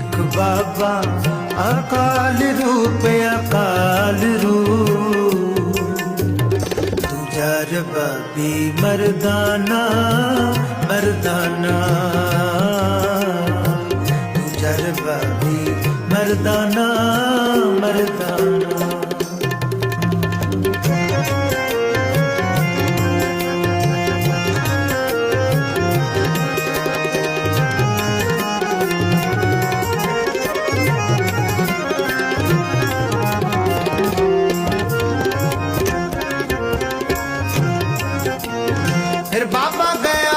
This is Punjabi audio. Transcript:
ਇੱਕ ਬਾਬਾ ਅਕਾਲ ਰੂਪ ਅਕਾਲ ਰੂਪ। ਦੂਜਾ ਰਬਾਬੀ ਮਰਦਾਨਾ ਮਰਦਾਨਾ। ਦੂਜਾ ਰਬਾਬੀ ਮਰਦਾਨਾ ਮਰਦਾਨਾ। বাবা গয়া